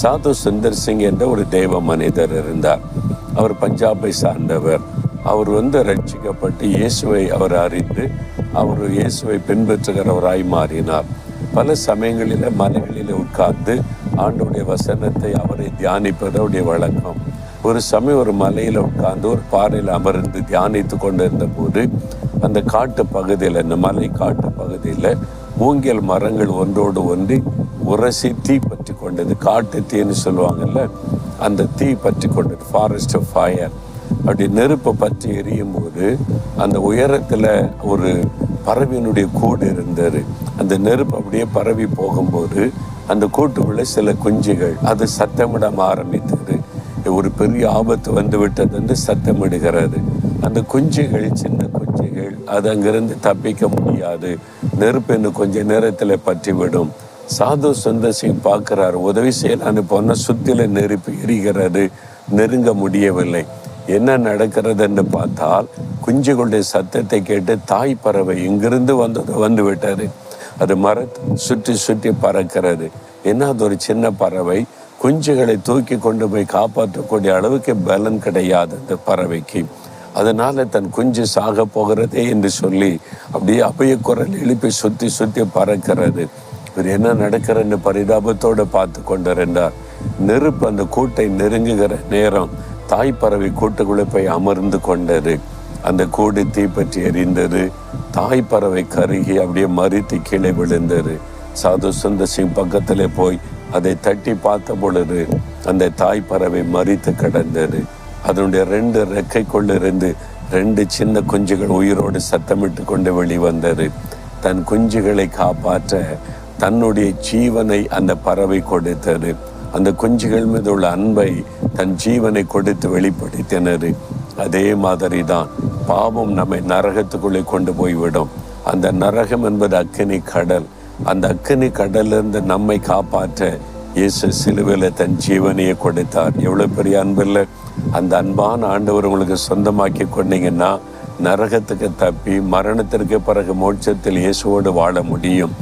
சாது சுந்தர் சிங் என்ற ஒரு தெய்வ மனிதர் இருந்தார். அவர் பஞ்சாபை சார்ந்தவர். அவர் வந்து ரட்சிக்கப்பட்டு இயேசுவை அவர் அறிந்து அவர் இயேசுவை பின்பற்றுகிறவராய் மாறினார். பல சமயங்களில் மலைகளில் உட்கார்ந்து ஆண்டுடைய வசனத்தை அவரை தியானிப்பது அவருடைய வழக்கம். ஒரு சமயம் ஒரு மலையில் உட்கார்ந்து ஒரு பாறையில் அமர்ந்து தியானித்து கொண்டிருந்த போது அந்த காட்டு பகுதியில் இந்த மலை காட்டு பகுதியில் மூங்கில் மரங்கள் ஒன்றோடு ஒன்றி உரசி தீ கொண்டது காட்டு தீன்னு சொல்லுவாங்கல்ல அந்த தீ பற்றி கொண்டது ஃபாரஸ்ட் ஆஃப் ஃபயர் அப்படி நெருப்பை பற்றி எரியும் போது அந்த உயரத்தில் ஒரு பறவையினுடைய கூடு இருந்தது. அந்த நெருப்பு அப்படியே பரவி போகும்போது அந்த கூட்டுக்குள்ளே சில குஞ்சுகள் அது சத்தமிட ஆரம்பித்தது. ஒரு பெரிய ஆபத்து வந்து விட்டது வந்து சத்தமிடுகிறது. அந்த குஞ்சுகள் சின்ன குஞ்சுகள் அது அங்கிருந்து தப்பிக்க முடியாது. நெருப்பு இன்னும் கொஞ்ச நேரத்தில் பற்றிவிடும். சாது சுந்தர் சிங் பார்க்கிறார். உதவி செய்யலான்னு போனா சுத்தில நெருப்பு எரிகிறது நெருங்க முடியவில்லை. என்ன நடக்கிறது என்று பார்த்தால் குஞ்சுகளுடைய சத்தத்தை கேட்டு தாய் பறவை இங்கிருந்து வந்தது வந்து விட்டது. அது மரத்தை சுற்றி சுற்றி பறக்கிறது. என்ன அது ஒரு சின்ன பறவை? குஞ்சுகளை தூக்கி கொண்டு போய் காப்பாற்றக்கூடிய அளவுக்கு பலன் கிடையாது அந்த பறவைக்கு. அதனால தன் குஞ்சு சாக போகிறதே என்று சொல்லி அப்படியே அபய குரல் எழுப்பி சுத்தி சுத்தி பறக்கிறது. இவர் என்ன நடக்கிறன்னு பரிதாபத்தோடு பார்த்து கொண்டிருந்தார். நெருப்பு அந்த கூட்டை நெருங்குகிற நேரம் தாய் பறவை கூட்டுக்குள்ளே போய் அமர்ந்து கொண்டது. அந்த கூடு தீப்பற்றி எரிந்தது. தாய் பறவை கருகி அப்படியே மறித்து கீழே விழுந்தது. சாது சுந்தர் சிங் பக்கத்திலே போய் அதை தட்டி பார்த்த பொழுது அந்த தாய் பறவை மறித்து கிடந்தது. அதனுடைய ரெண்டு ரெக்கைக்குள்ளிருந்து ரெண்டு சின்ன குஞ்சுகள் உயிரோடு சத்தமிட்டு கொண்டு வெளிவந்தது. தன் குஞ்சுகளை காப்பாற்ற தன்னுடைய ஜீவனை அந்த பறவை கொடுத்தது. அந்த குஞ்சுகள் மீது உள்ள அன்பை தன் ஜீவனை கொடுத்து வெளிப்படுத்தினர் அதே மாதிரி தான் பாவம் நம்மை நரகத்துக்குள்ளே கொண்டு போய்விடும். அந்த நரகம் என்பது அக்கினி கடல். அந்த அக்கினி கடலிருந்து நம்மை காப்பாற்ற இயேசு சிலுவையில் தன் ஜீவனையை கொடுத்தார். எவ்வளவு பெரிய அன்பில்லை அந்த அன்பான ஆண்டவர் உங்களுக்கு சொந்தமாக்கி கொண்டீங்கன்னா நரகத்துக்கு தப்பி மரணத்திற்கு பிறகு மோட்சத்தில் இயேசுவோடு வாழ முடியும்.